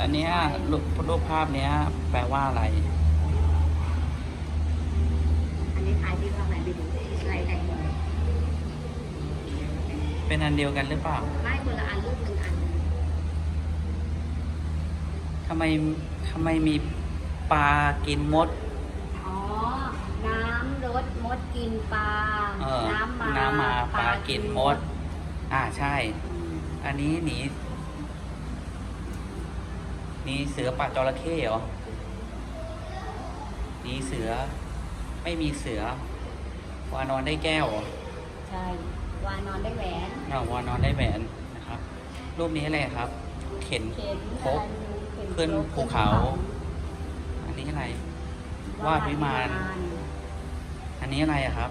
อันเนี้ยรูปรูปภาพเนี้ย แปลว่าอะไร อันนี้ขายที่ข้างไหนไปดูลายแตงโมเป็นอันเดียวกันหรือเปล่า ไม่คนละอันรูปหนึ่งอันทำไมทำไมมีปลากินมด อ๋อ น้ำรดมดกินปลา เออน้ำมาน้ำมาปลากินมด อ่าใช่อืมอันนี้หนี หนีเสือป่าจระเข้เหรอหนีเสือ ไม่มีเสือ วานอนได้แก้วเหรอใช่ วานอนได้แหวนอ่าวานอนได้แหวนนะครับ รูปนี้อะไรครับ เข็นเข็นพกขึ้นภูเขา อันนี้อะไร วาดวิมาน อันนี้อะไรอะครับ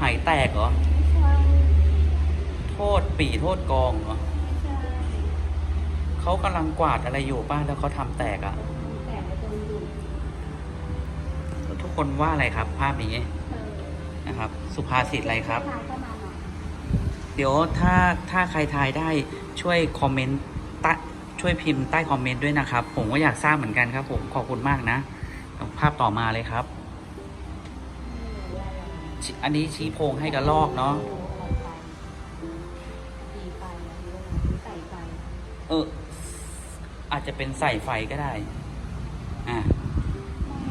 หายแตกเหรอใช่โทษปีโทษกองเหรอใช่ เขากำลังกวาดอะไรอยู่ป้าแล้วเขาทำแตกอะแต่ไปตรงดูทุกคนว่าอะไรครับ ภาพนี้เออนะครับ สุภาษิตอะไรครับทายเข้ามาหน่อยเดี๋ยวถ้าถ้าใครทายได้ช่วยคอมเมนต์ใต้ช่วยพิมพ์ใต้คอมเมนต์ด้วยนะครับ ผมก็อยากทราบเหมือนกันครับ ผมขอบคุณมากนะ ภาพต่อมาเลยครับชิอันนี้ชี้โพงให้กระลอกเนาะตีไปใส่ไปเออ อาจจะเป็นใส่ไฟก็ได้ อะ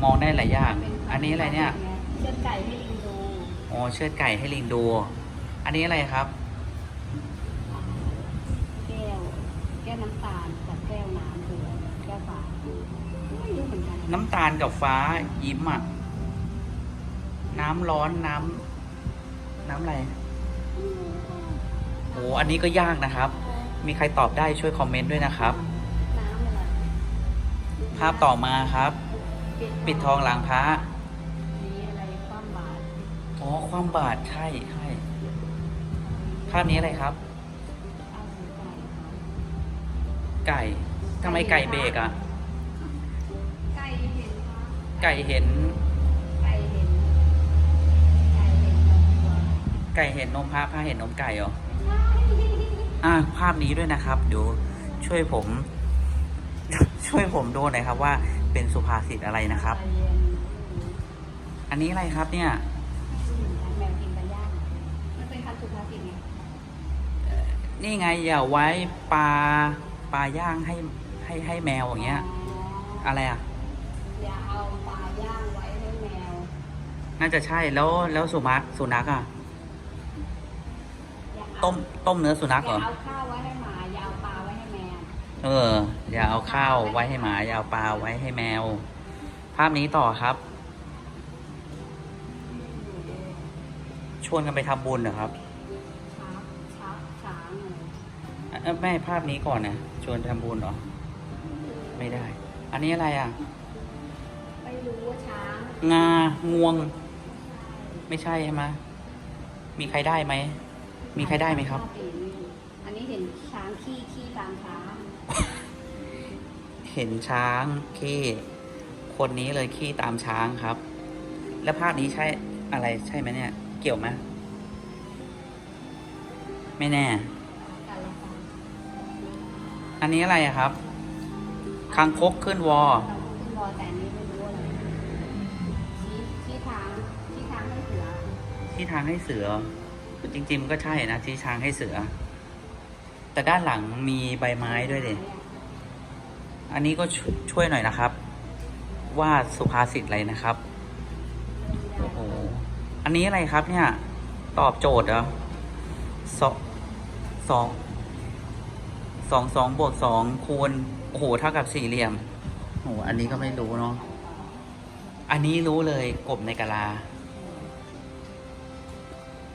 มองได้หลายอย่าง อันนี้อะไรเนี่ย เชือดไก่ให้ลิงดูอ๋อเชือดไก่ให้ลิงดู อันนี้อะไรครับ แก้ว แก้วน้ำตาลกับแก้วน้ำคือแก้วฝาไม่รู้เหมือนกันน้ำตาลกับฟ้ายิ้มอะ น้ำร้อนน้ำน้ำอะไรโอ้อันนี้ก็ยากนะครับ มีใครตอบได้ช่วยคอมเมนต์ด้วยนะครับน้ำอะไร ภาพต่อมาครับ ปิดทองหลังพระนี่อะไรความบาดอ๋อความบาดใช่ใช่ภาพนี้อะไรครับอะไรไก่ไก่ทำไมไก่เบรกอะ ไก่เห็นปะไก่เห็น ไก่เห็นไก่เห็นนมวัวไก่เห็นนมพระพระเห็นนมไก่เหรอใช่ อ่าภาพนี้ด้วยนะครับเดี๋ยวช่วยผม ช่วยผมดูหน่อยครับว่าเป็นสุภาษิตอะไรนะครับ อันนี้อะไรครับเนี่ย แมวกินปลาย่างมันเป็นคำสุภาษิตไงนี่ไงอย่าไว้ปลาปลาย่างให้ให้ให้แมวอย่างเงี้ย อะไรอะ อย่าเอาปลาย่างไว้ให้แมว น่าจะใช่แล้วแล้วสุนัขสุนัขอะอย่าเอาต้มต้มเนื้อสุนัขเหรย่าอเอาข้าวไว้ให้ เออ อย่าเอาข้าวไว้ให้หมา อย่าเอาปลาไว้ให้แมว ภาพนี้ต่อครับ ชวนกันไปทำบุญเหรอครับช้างช้างช้างเลยเอ้ยแม่ภาพนี้ก่อนนะชวนทำบุญเหรอ ไม่ได้ อันนี้อะไรอะ ไม่รู้ว่าช้าง งางวง ไม่ใช่ใช่ไหมมีใครได้ไหม มีใครได้ไหมครับ อันนี้เห็นช้างขี้ขี้ตามช้าง เห็นช้างขี้คนนี้เลยขี้ตามช้างครับ แล้วภาพนี้ใช่อะไรใช่ไหมเนี่ย เกี่ยวไหมไม่แน่กันละกันอันนี้อะไรอะครับคางคกขึ้นวอเราขึ้นวอแต่อันนี้ไม่รู้อะไรชี้ชี้ทางชี้ทางให้เสือที่ทางให้เสือจริงๆมันก็ใช่นะที่ทางให้เสือ แต่ด้านหลังมีใบไม้ด้วยเด็อันนี้ก็ช่วยช่วยหน่อยนะครับ ว่าสุภาษิตอะไรนะครับ โอ้โห อันนี้อะไรครับเนี่ย ตอบโจทย์เหรอสองสองสองสองบวกสองคูณโอ้โหเท่ากับสี่เหลี่ยมโอ้โหอันนี้ก็ไม่รู้เนาะ อันนี้รู้เลยกบในกะลา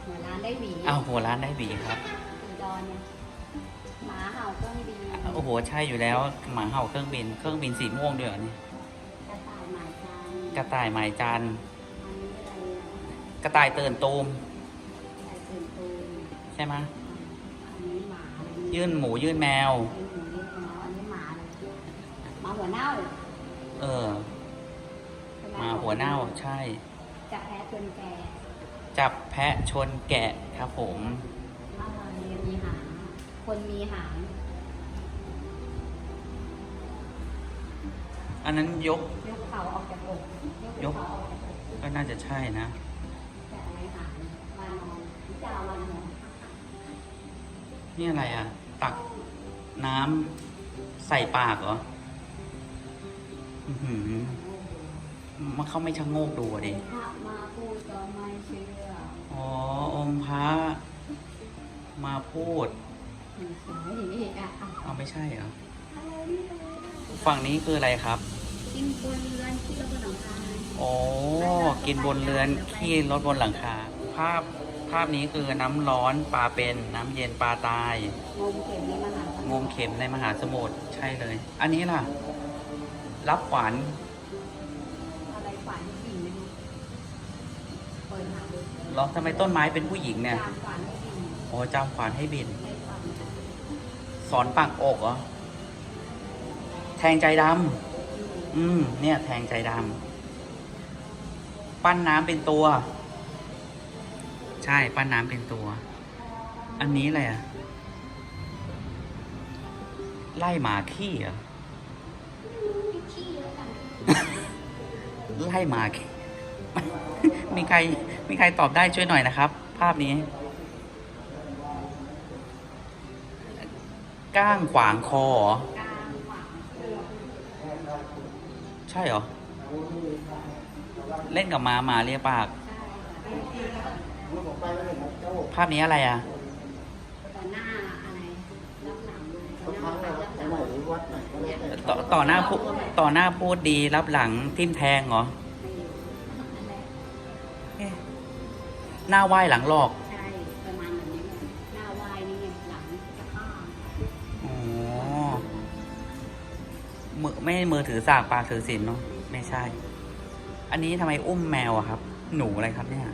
หัวร้านได้หวีอ้าวหัวร้านได้บีครับสีดอนเนี่ยหมา เห่าเครื่องบินโอ้โห ใช่อยู่แล้ว หมาเห่าเครื่องบิน เครื่องบินสีม่วงด้วยเหรอเนี่ยกระต่ายหมายจานกระต่ายหมายจันทร์อันนี้อะไรอะกระต่ายเตือนตูมไก่ตื่นตูมใช่ไหมอันนี้หมาอะไรเนี่ยยื่นหมูยื่นแมวอันนี้หมูนี่หมาอันนี้หมาเลยหมาหัวเน่าเออใช่ไหมาหัวเน่าใช่ จะแพ้จนแก่จับแพะชนแกะครับผมอะไรมีหาง คนมีหางอันนั้นยก ยกเขาออกจากอกยกเขาออกจากอกก็น่าจะใช่นะแต่อะหางวานอนจาวันนี่อะไรอะ ตักน้ำใส่ปากเหรออืมหืมันเขาไม่ชะโงกดูอะดิพมาพูดก็ไม่เชื่ออ๋อองค์พระมาพูด เอาไม่ใช่เหรอฝั่งนี้คืออะไรครับ กินบนเรือนที่เราบนหลังคาโอ้กินบนเรือนขี้รถบนหลังคา ภาพภาพนี้คือน้ำร้อนปลาเป็นน้ำเย็นปลาตายงมเข็มในมหาสงมุทมรเข็มในมหาสมุทรใช่เลย อันนี้ล่ะ รับขวัญอะไรฝันจริงไหมคะเปิดหาดูเหรอทำไมต้นไม้เป็นผู้หญิงเนี่ยตามฝันไม่จริงโอ้จำขวัญให้บินในฝัน สอนปักอกเหรอ แทงใจดำ อืม เนี่ย แทงใจดำ ปั้นน้ำเป็นตัว ใช่ ปั้นน้ำเป็นตัว อันนี้อะไรอะไล่หมาขี้เหรอขี้แล้วกันไล่หมาขี้มีใคร มีใครตอบได้ช่วยหน่อยนะครับ ภาพนี้ ก้างขวางคอเหรอ ใช่เหรอ เล่นกับหมาหมาเรียกปาก ภาพนี้อะไรอะ ต่อหน้าอะไรรับหลังต่อหน้ารับหลังต่อต่อหน้าพูต่อหน้าพูดดีรับหลังทิ่มแทงเหรอเอ๊ะหน้าไหว้หลังหลอก ไม่มือถือสากปากถือศีลเนาะไม่ใช่ อันนี้ทำไมอุ้มแมวอะครับ หนูอะไรครับเนี่ยอ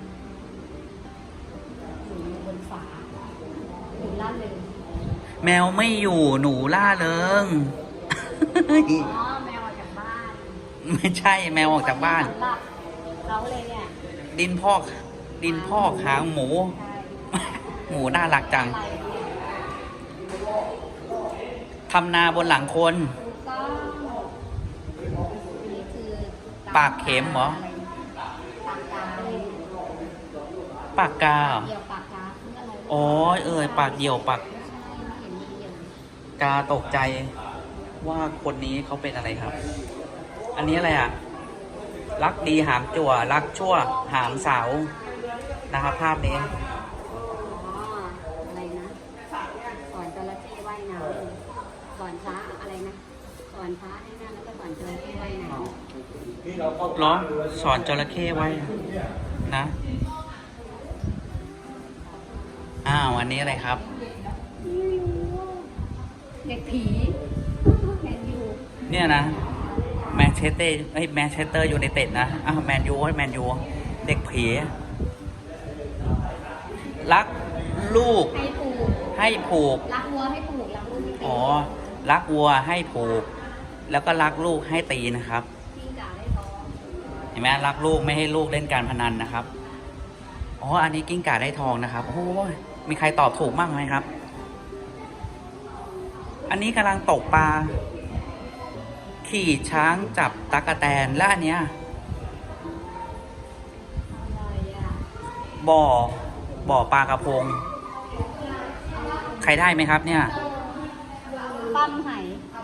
ยู่บนฝาอยู่ล่าเลยแมวไม่อยู่หนูล่าเริงอ๋อแมวออกจากบ้านไม่ใช่แมวออกจากบ้านสำหรับเขาเลยเนี่ยดินพอก ดินพอกหางหมูใช่หมูน่ารักจังอะไรเนี่ยทำนาบนหลังคนถูกต้องนี่คือ ปากเข็มเหรอ ปากกาอะไรปากกาเหรอเดี่ยวปากกาคืออะไรอ๋อเอ่ยปากเดียวปากไม่ใช่ไม่เห็นมีเดียวกาตกใจ ว่าคนนี้เขาเป็นอะไรครับ อันนี้อะไรอะ รักดีหามจั่ว รักชั่วหามสาวนะครับภาพนี้ อ๋ออะไรนะสอนจระเข้ว่ายน้ำสอนพระอะไรนะส อนพระให้นั่นแล้วก็สอนจระเข้ว่ายน้ำเหรอสอนจระเข้ไว้นะ อ้าวอันนี้อะไรครับเด็กผีแมนยูเนี่ยนะแมนเชสเตอร์ไอ้ยแมนเชสเตอร์ยูไนเต็ดนะอ้าวแมนยูแมนยูเด็กผีรักลูกให้ปลูกให้ผูก รักวัวให้ปลูกรักลูกให้ตีอ๋อรักวัวให้ผูก แล้วก็รักลูกให้ตีนะครับพี่จ๋าได้ทองเห็นไหมรักลูกไม่ให้ลูกเล่นการพนันนะครับอ๋ออันนี้กิ้งก่าได้ทองนะครับโอ้โหมีใครตอบถูกบ้างไหมครับ อันนี้กำลังตกปลาขี่ช้างจับตะกะแตนและอันเนี้ยบ่อบ่อปลากระพง ใครได้ไหมครับเนี่ย ปั้มไห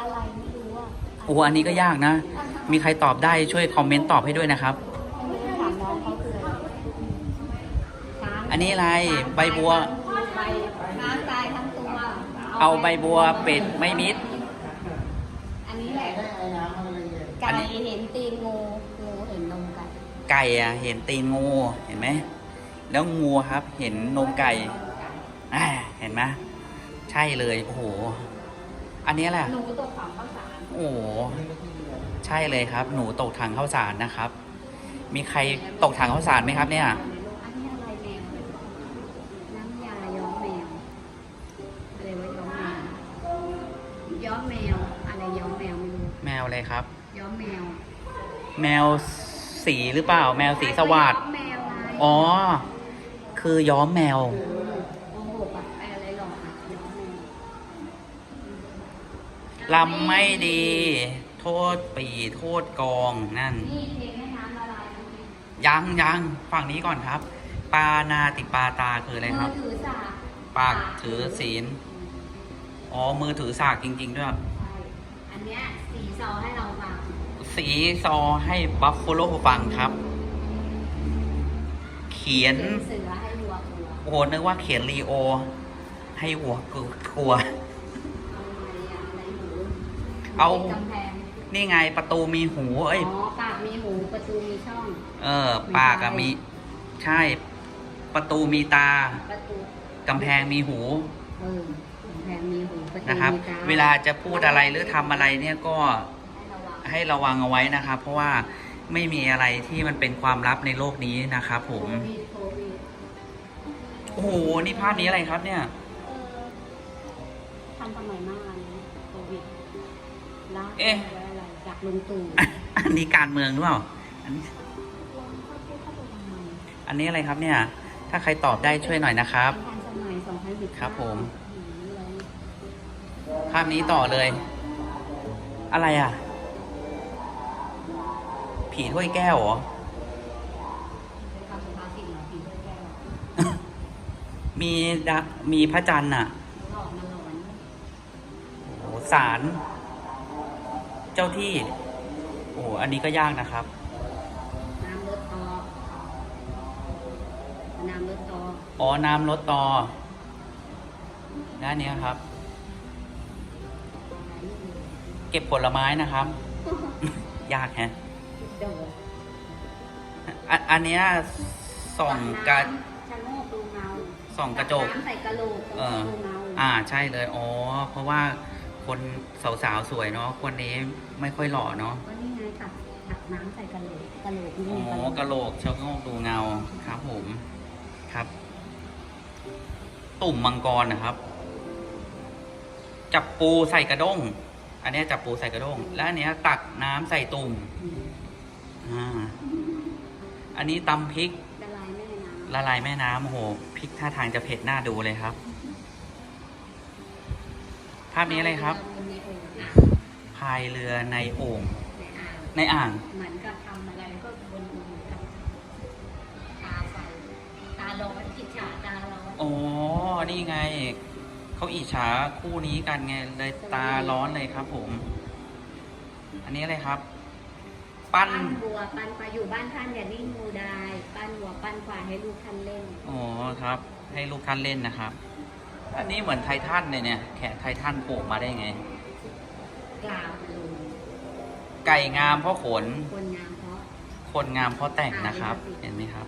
อะไรไม่รู้อะ โอ้อันนี้ก็ยากนะ มีใครตอบได้ช่วยคอมเมนต์ตอบให้ด้วยนะครับไม่รู้ถามน้องเขาคืออะไรช้างอันนี้อะไรใบบัวใบช้างตายทั้งตัว เอาใบบัวเป็ดไม่มิด อันนี้แหละอัไก่นนี้เห็นตีนงูงูเห็นนมไก่ ไก่อะเห็นตีนงูเห็นไหมแล้วงูครับเห็นนมไก่อ่าเห็นไหมใช่เลยโอ้โห อันนี้แหละหนูตกฝังข้าวสาร โอ้โหใช่เลยครับ หนูตกถังข้าวสารนะครับ มีใครตกถังข้าวสารไหมครับเนี่ย อันนี้อะไรแมวน้ำยาย้อมแมวอะไรวะย้อมแมวย้อมแมวอะไรย้อมแมวไม่รู้แมวอะไรครับ ย้อมแมวแมวสีหรือเปล่า แมวสีสวัสดย้อมแมวไงอ๋อ คือย้อมแมว โอ้โหแบบอะไรหรอกอะย้อมแมว ลำไม่ดี โทษปีโทษกองนั่น นี่เทแม่น้ำละลายน้ำพริกยังยังฝั่งนี้ก่อนครับ ปานาติปาตาคืออะไรครับมือถือสากปากถือศีลอ๋อมือถือสากจริง ๆ ด้วยใช่อันเนี้ยสีซอให้เราฟังสีซอให้บัฟฟ a โลฟังครับ เขียน เสือให้วัวกลัว โอ้โหนึกว่าเขียนรีโอ ให้วัวกลัว เอาติดกำแพงนี่ไงประตูมีหูเอ้ย อ๋อปากมีหูประตูมีช่อง เออปากอะมี ใช่ ประตูมีตาประตูกำแพงมีหูเออกำแพงมีหูประตูนะครับ มีตเวลาจะพูดอะไรหรือทำอะไรเนี่ยก็ให้ระวังให้ระวังเอาไว้นะครับ เพราะว่าไม่มีอะไรที่มันเป็นความลับในโลกนี้นะครับผม โควิดโควิดโอ้โห นี่ภาพนี้อะไรครับเนี่ย เออทำสมัยมากอันนี้โควิด ลากเอ๊ะ ไว้อะไรจากลุงตู่อันนี้การเมืองหรือเปล่าอันนี้ลองเข้าไปเข้าไปทำไมอันนี้อะไรครับเนี่ย ถ้าใครตอบได้ช่วยหน่อยนะครับเป็นทันสมัย2019ครับผม อืมเลยภาพนี้ต่อเลย อะไรอะ ผีถ้วยแก้วเหรอเป็นคำสุภาษิตเหรอผีถ้วยแก้วมีดะมีพระจันทร์อะหลอกมาหลอนโอ้โหสาร เจ้าที่ โอ้โหอันนี้ก็ยากนะครับ น้ำลดตอน้ำลดตออ๋อน้ำลดต่อด้านนี้ครับ เก็บผลไม้นะครับ ยากแฮะโดดอันอันเนี้ยส่องกระชะโงกดูเงาส่องกระจก น้ำใส่กระโหลกเออ ดูเงา อ่าใช่เลย อ๋อ เพราะว่า คนสาวๆสวยเนาะคนนี้ไม่ค่อยหล่อเนาะก็นี่ไงตักตักน้ำใส่กระโหลกกระโหลกนี่อ๋ไงอกระโหลกชะโงกดูเงาครับผมครับ ตุ่มมังกรนะครับ จับปูใส่กระด้ง อันเนี้ยจับปูใส่กระด้ง และอันเนี้ยตักน้ำใส่ตุ่มอืมอ่าอันนี้ตำพริกละลายแม่น้ำละลายแม่น้ำโอ้โหพริกท่าทางจะเผ็ดน่าดูเลยครับภาพนี้อะไรครับในโอ่งอะพายเรือในโอ่งในอ่างในอ่าง เหมือนกับทำอะไรก็บนดูกับตาใสตาร้อนอิจฉาตาร้อนอ๋อนี่ไง เขาอิจฉาคู่นี้กันไงเลยตาร้อนเลยครับผม อันนี้อะไรครับ ปั้นวัวปั้นควายอยู่บ้านท่านอย่านิ่งงูดายปั้นวัวปั้นควายให้ลูกท่านเล่น อ๋อครับ ให้ลูกท่านเล่นนะครับ อันนี้เหมือนไททันเลยเนี่ย แขนไททันโผล่มาได้ไง กล่าวลุงไก่งามเพราะขน คนงามเพราะ คนงามเพราะแต่งนะครับเห็นไหมครับ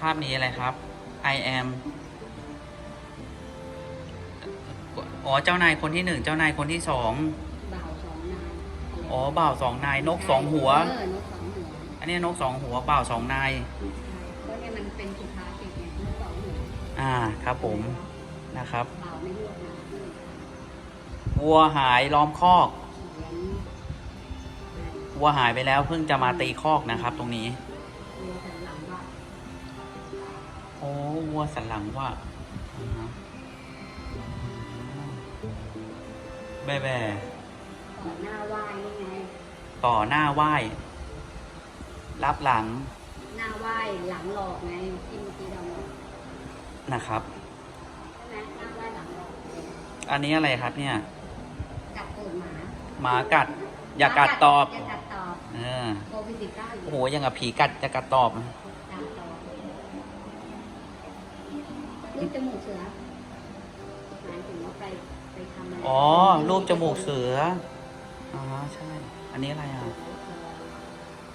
ภาพนี้อะไรครับ I am อ๋อ เจ้านายคนที่หนึ่ง เจ้านายคนที่สอง บ่าวสองนายอ๋อ บ่าวสองนาย นกสองหัว เออนกสองหัวอันนี้นกสองหัว บ่าวสองนายก็เนี่ยมันเป็นสุภาษิตไงนกสองหัวอ่า ครับผม นะครับบ่าวไม่ลวกนะวัวหายล้อมคอกเขียนวัวหายไปแล้วเพิ่งจะมาตีคอกนะครับ ตรงนี้วัวสันหลังว่าโอ้วัวสันหลังว่าอ่าฮะแบ่แบ่ต่อหน้าไหว้นี่ไงต่อหน้าไหว้รับหลัง หน้าไหว้หลังหลอกไงที่เมื่อกี้เราบอกนะครับ ใช่ไหมหน้าไหว้หลังหลอก อันนี้อะไรครับเนี่ย กัดตูดหมาหมากัด อย่ากัดตอบอย่ากัดตอบเออโควิดสิบเก้าอยู่โอ้โหยังกับผีกัดจะกัดตอบกัดตอบรูปจมูกเสือหมายถึงว่าไปไปทำอะไรอ๋อรูปจมูกเสืออ๋อใช่ อันนี้อะไรอะ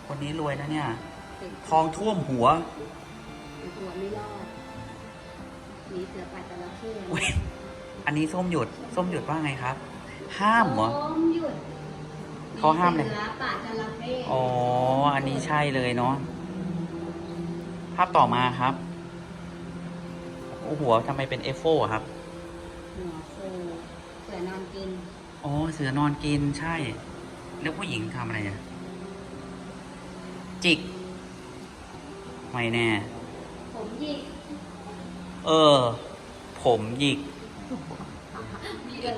คนนี้รวยนะเนี่ย ทองท่วมหัวตัวไม่รอดหนีเสือป่าจระเข้ อุ๊ยอันนี้ส้มหยุด ส้มหยุดว่าไงครับ ห้ามเหรอส้มหยุดเขาห้ามเลยเสือป่าจระเข้อ๋อ อันนี้ใช่เลยเนาะ ภาพต่อมาครับโอ้โหทำไมเป็นเอฟโฟครับ หัวโซเสือนอนกินอ๋อ เสือนอนกินใช่ แล้วผู้หญิงทำอะไรอะจิก ไม่แน่ ผมหยิก เออ ผมหยิกมีเดื อด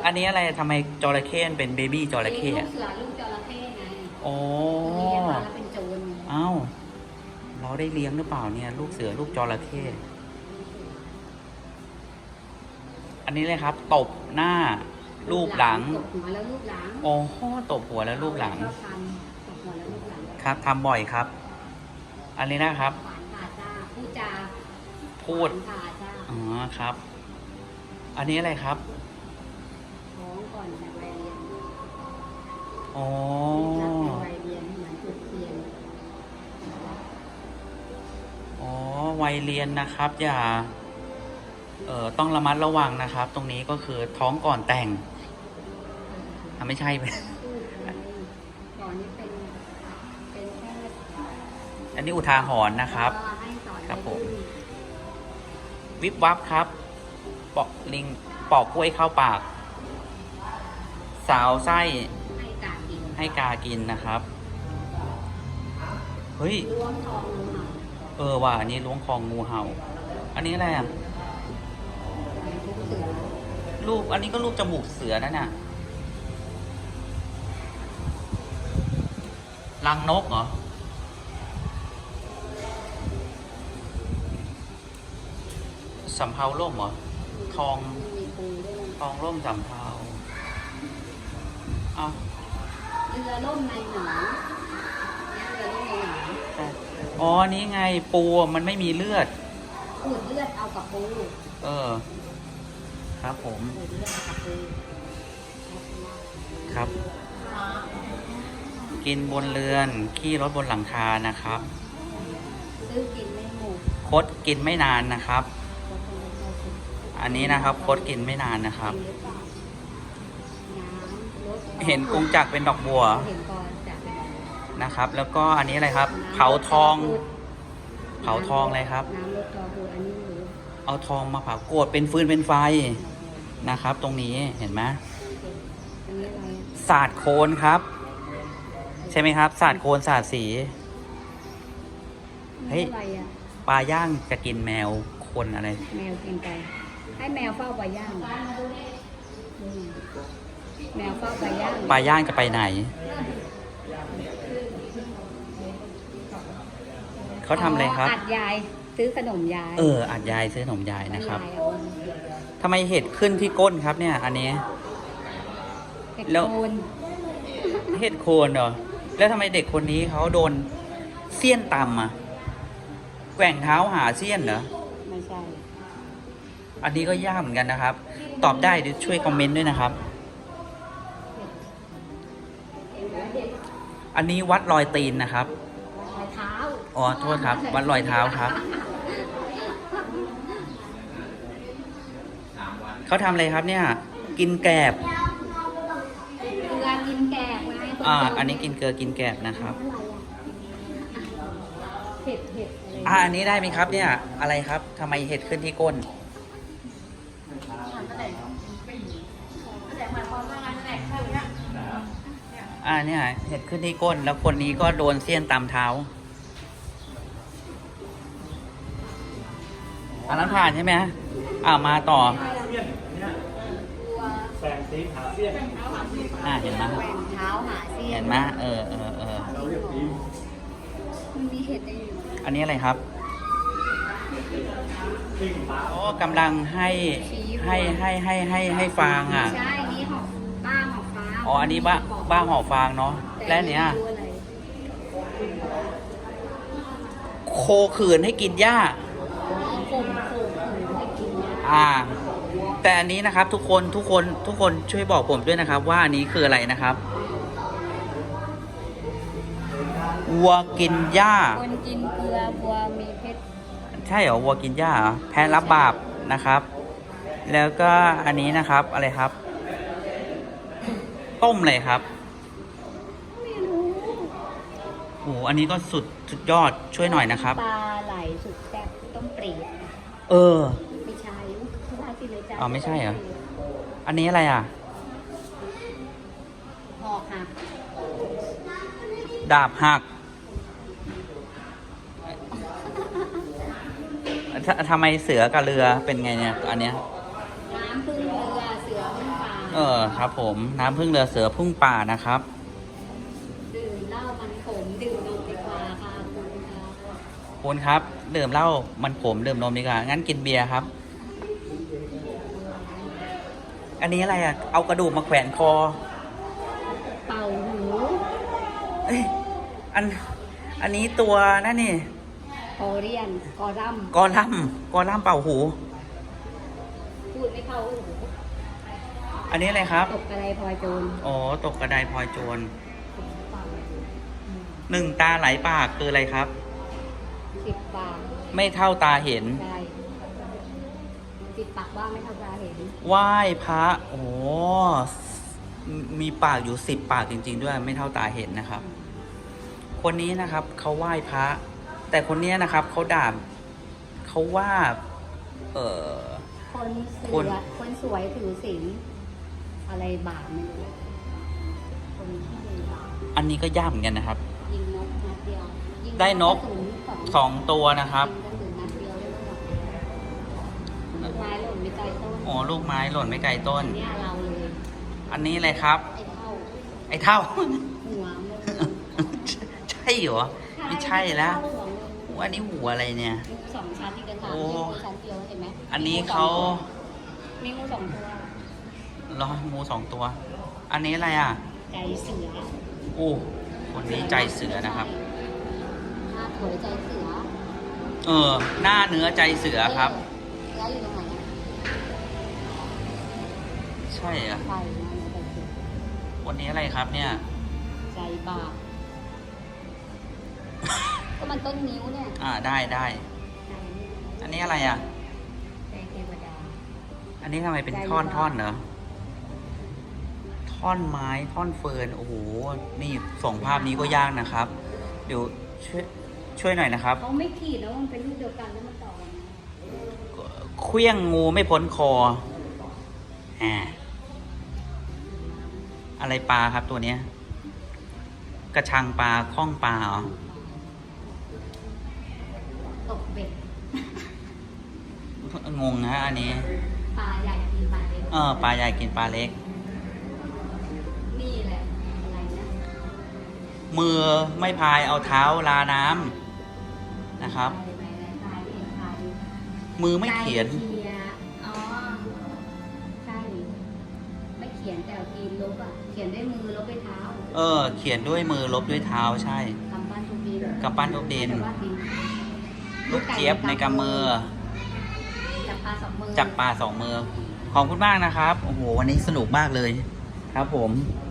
อันนี้อะไรทำไมจระเข้มันเป็นเบบี้จระเข้ลูกอะเสือลูกโอ้เลี้ยงมาแล้วเป็นโจรไงเอ้า เราได้เลี้ยงหรือเปล่าเนี่ย ลูกเสือลูกจระเข้อันนี้เลยครับ ตบหน้า รูปหลัง ตบหัวแล้วรูปหลังโอ้โหตบหัวและรูปหลัง ชอบทำตบหัวแล้วรูปหลังครับทำบ่อยครับ อันนี้นะครับหวานผ่าจ้าพูดจาพูดหวานผ่าจ้า อ๋อครับ อันนี้อะไรครับท้องก่อนในวัยเรียนอ๋อนักในวัยเรียนเหมือนจุดเทียนอ๋อ วัยเรียนนะครับ อย่า เอ่อ ต้องระมัดระวังนะครับ ตรงนี้ก็คือท้องก่อนแต่งอะไม่ใช่พูดอะไรก่อนนี้เป็น เป็นแค่อันนี้อุทาหรณ์นะครับก็ให้สอนครับผมวัยรุ่นวิบวับครับ ปอกลิงปอกกล้วยเข้าปาก สาวไส้ให้กาดกินให้กากินนะครับ เฮ้ย ล้วงทองงูเห่าเออว่ะอันนี้ล้วงคองงูเห่า อันนี้อะไรอะทุกเสือรูปอันนี้ก็รูปจมูกเสือนั่นน่ะรังนกเหรอ สำเภาล่มเหรอ ทองมีปูด้วยทองร่มสำเภาเอ้าเรือล่มในหนาวเนี่ยเรือล่มในหนาวอ๋อ นี่ไงปูมันไม่มีเลือดขูดเลือดเอากับปูเออ ครับผมขูดเลือดเอากับปูครับ กินบนเรือน ขี้รถบนหลังคานะครับ ซื้อกินไม่หมดคดกินไม่นานนะครับ อันนี้นะครับคดกินไม่นานนะครับกินหรือเปล่าน้ำรสเห็นกงจักรเป็นดอกบัวเห็นก่อนจะนะครับ แล้วก็อันนี้อะไรครับ เผาทอง เผาทองอะไรครับน้ำรสทองพูดอันนี้หรือเอาทองมาเผาโกรธเป็นฟืนเป็นไฟนะครับ ตรงนี้เห็นไหมอันนี้อะไรศาสตร์โคนครับ ใช่ไหมครับศาสตร์โคนศาสตร์สีเฮ้ยอะไรอะปลาย่างจะกินแมวคนอะไร แมวกินไป ให้แมวเฝ้าปลาย่างอืมแมวเฝ้าปลาย่างปลาย่างจะไปไหน เขาทำอะไรครับ อัดยายซื้อขนมยายเอออัดยายซื้อขนมยายนะครับยายเอาทำไมเห็ดขึ้นที่ก้นครับเนี่ย อันนี้เห็ดแล้ว โคนเห็ดโคนเหรอ แล้วทำไมเด็กคนนี้เขาโดนเสี้ยนตำอะแกว่งเท้าหาเสี้ยนเหรอไม่ใช่ อันนี้ก็ยากเหมือนกันนะครับ ตอบได้เดี๋ยวช่วยคอมเมนต์ด้วยนะครับ อันนี้วัดรอยตีนนะครับรอยเท้าอ๋อโทษครับ วัดรอยเท้าครับเขาทำอะไรครับเนี่ย กินแกบเกลือกินแกกไงอ่าอันนี้กินเกลือกินแกบนะครับเห็ดเห็ดอะไรอ่าอันนี้ได้ไหมครับเนี่ย อะไรครับทำไมเห็ดขึ้นที่ก้น อ่าเนี่ยเห็ดขึ้นที่ก้น แล้วคนนี้ก็โดนเสี้ยนตามเท้า อันนั้นผ่านใช่ไหมอ่ามาต่อแสงสีขาเสี้ยนอ่าเห็นไหมแกว่งเท้าหาเสี้ยนเห็นไหมเออเออเออเราเรียกปีมันมีเห็ดอยู่อันนี้อะไรครับปิ้งปลาโอ้กำลังให้ให้ให้ให้ให้ให้ฟางอะ ใช่ อกฟ้าอ๋อ อันนี้บ้าบ้าห่อฟางเนาะ และอันเนี้ยไม่รู้อะไรโคขืนให้กินหญ้าข่มข่มข่มให้กินนะอ่า แต่อันนี้นะครับ ทุกคนทุกคนทุกคนช่วยบอกผมด้วยนะครับ ว่าอันนี้คืออะไรนะครับวัวกินหญ้า คนกินเกลือบัวมีเพชรใช่เหรอวัวกินหญ้าเหรอแพ้รับบาปนะครับ แล้วก็อันนี้นะครับอะไรครับ ต้มเลยครับ ไม่รู้โอ้โหอันนี้ก็สุดสุดยอดช่วยหน่อยนะครับ ปลาไหลสุดแซ่บต้มเปรียเออ ไม่ใช่ไม่ใช่สิเลยจ้ะอ๋อไม่ใช่เหรอ อันนี้อะไรอะ หอกหักดาบหักททำไมเสือกับเรือเป็นไงเนี่ย อันเนี้ย น้ำพึ่ง เออครับ ผมน้ำพึ่งเรือเสือพึ่งป่านะครับ ดื่มเหล้ามันขมดื่มนมดีกว่าค่ะคุณครับคุณครับดื่มเหล้ามันขมดื่มนมดีกว่างั้นกินเบียร์ครับ อันนี้อะไรอะ เอากระดูกมาแขวนคอ เป่าหูเอ้อัน อันนี้ตัวนั่นนี่โอเรียนกอรัมกอลัมกอลัมเป่าหู พูดไม่เข้าหู อันนี้อะไรครับ ตกกระไดพลอยโจรอ๋อ ตกกระไดพลอยโจรหนึ่งตาไหลปากคืออะไรครับ สิบปากไม่เท่าตาเห็นได้สิบปากบ้างไม่เท่าตาเห็นไหว้พระ โอ้โหมีปากอยู่สิบปากจริง ๆ ด้วย ไม่เท่าตาเห็นนะครับ คนนี้นะครับเขาไหว้พระ แต่คนเนี้ยนะครับเขาด่าเขาว่า เออคนเสืคนอคนสวยถือศีล อะไรบาปไม่รู้คนที่มีบาปอันนี้ก็ยากเหมือนกันนะครับ ยิงนกนัดเดียวยิงได้นกระสุสองสองตัวนะครับยิงกระสุนนัดเดียวได้หมดไม้หล่นไม่ไกลต้นโอ้ลูกไม้หล่นไม่ไกลต้น เนี่ยเราเลยอันนี้เลยครับ ไอ้เท่าไอ้เท่า หัวมันใช่เหรอไม่ใช่แล้วเท่าหัวมันอันนี้หัวอะไรเนี่ย มีงูสองชั้นอีกกระถางโอ้มีงูชั้นเดียวเห็นไหมอันนี้เขามีงูสองตัว ล้องูสองตัว อันนี้อะไรอะ ใจเสืออู้คนนี้ใจเสือนะครับ หน้าถวยใจเสือเออ หน้าเนื้อใจเสือครับ เสืออยู่ตรงไหนอะใช่เหรอะใช่หน้าเนื้อใจเสือวันนี้อะไรครับเนี่ย ใจบาปก็มันต้นนิ้วเนี่ยอ่าได้ได้ใจอันนี้อะไรอะ ใจเทวดา อันนี้ทำไมเป็นท่อนท่อนเหรอ ท่อนไม้ท่อนเฟิร์นโอ้โหนี่สองภาพนี้ก็ยากนะครับ เดี๋ยวช่วยช่วยหน่อยนะครับเขาไม่ขีดแล้วมันเป็นรูปเดียวกันแล้วมันต่อกันนะเคลี้ยงงูไม่พ้นคออ่าอะไรปลาครับตัวเนี้ย กระชังปลาข้องปลาเหรอตกเบ็ดงงฮะอันนี้ปลาใหญ่กินปลาเล็กเออปลาใหญ่กินปลาเล็ก มือไม่พายเอาเท้าลาน้ำนะครับไปไปไปไปไปมือไม่เขียนใจเขียน อ๋อ ใช่ ไม่เขียนแต่เอาทีลบอะ เขียนด้วยมือลบด้วยเท้าเออ เขียนด้วยมือลบด้วยเท้าใช่กำปั้นทุกดินกำปั้นทุบดิน แต่ว่าดินลูกเจี๊ยบในกำมือ จับปลาสองมือ จับปลาสองมือ ขอบคุณมากนะครับ โอ้โห วันนี้สนุกมากเลย ครับผมเ